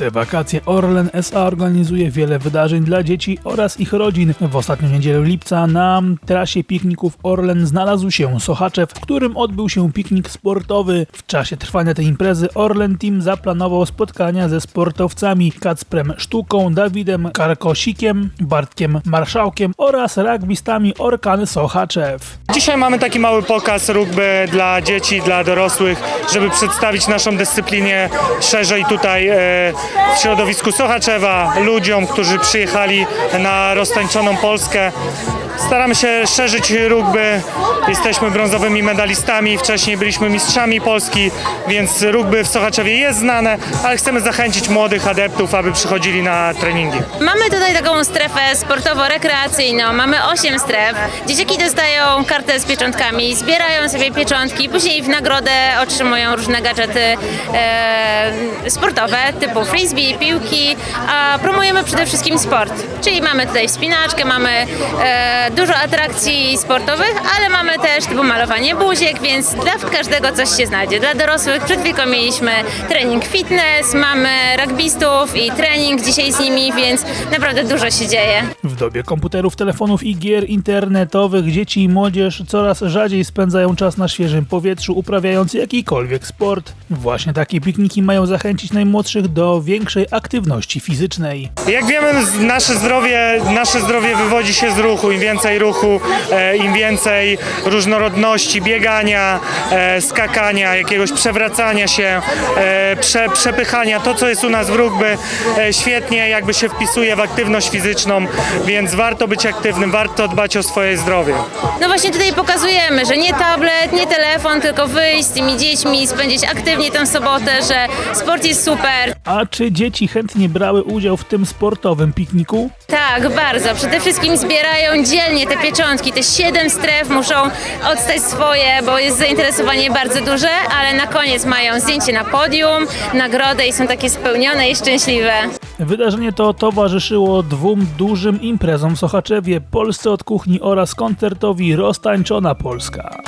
te wakacje Orlen SA organizuje wiele wydarzeń dla dzieci oraz ich rodzin. W ostatnią niedzielę lipca na trasie pikników Orlen znalazł się Sochaczew, w którym odbył się piknik sportowy. W czasie trwania tej imprezy Orlen Team zaplanował spotkania ze sportowcami Kacprem Sztuką, Dawidem Karkosikiem, Bartkiem Marszałkiem oraz rugbystami Orkan Sochaczew. Dzisiaj mamy taki mały pokaz rugby dla dzieci, dla dorosłych, żeby przedstawić naszą dyscyplinę szerzej tutaj e, w środowisku Sochaczewa, ludziom, którzy przyjechali na roztańczoną Polskę. Staramy się szerzyć rugby, jesteśmy brązowymi medalistami, wcześniej byliśmy mistrzami Polski, więc rugby w Sochaczewie jest znane, ale chcemy zachęcić młodych adeptów, aby przychodzili na treningi. Mamy tutaj taką strefę sportowo-rekreacyjną, mamy 8 stref. Dzieciaki dostają kartę z pieczątkami, zbierają sobie pieczątki, później w nagrodę otrzymują różne gadżety e, sportowe typu frisbee, piłki, a promujemy przede wszystkim sport. Czyli mamy tutaj wspinaczkę, mamy e, dużo atrakcji sportowych, ale mamy też typu malowanie buziek, więc dla każdego coś się znajdzie. Dla dorosłych przed chwilką mieliśmy trening fitness, mamy rugbystów i trening dzisiaj z nimi, więc naprawdę dużo się dzieje. W dobie komputerów, telefonów i gier internetowych dzieci i młodzież coraz rzadziej spędzają czas na świeżym powietrzu, uprawiając jakikolwiek sport. Właśnie takie pikniki mają zachęcić najmłodszych do większej aktywności fizycznej. Jak wiemy, nasze zdrowie, nasze zdrowie wywodzi się z ruchu. Im więcej ruchu, e, im więcej różnorodności, biegania, e, skakania, jakiegoś przewracania się, e, prze, przepychania. To, co jest u nas w rugby, e, świetnie jakby się wpisuje w aktywność fizyczną, więc warto być aktywnym, warto dbać o swoje zdrowie. No właśnie tutaj pokazujemy, że nie tablet, nie telefon, tylko wyjść z tymi dziećmi, spędzić aktywnie tę sobotę, że sport jest super. A czy dzieci chętnie brały udział w tym sportowym pikniku? Tak, bardzo. Przede wszystkim zbierają dzielnie te pieczątki. Te siedem stref muszą odstać swoje, bo jest zainteresowanie bardzo duże, ale na koniec mają zdjęcie na podium, nagrodę i są takie spełnione i szczęśliwe. Wydarzenie to towarzyszyło dwóm dużym imprezom w Sochaczewie, Polsce od kuchni oraz koncertowi Roztańczona Polska.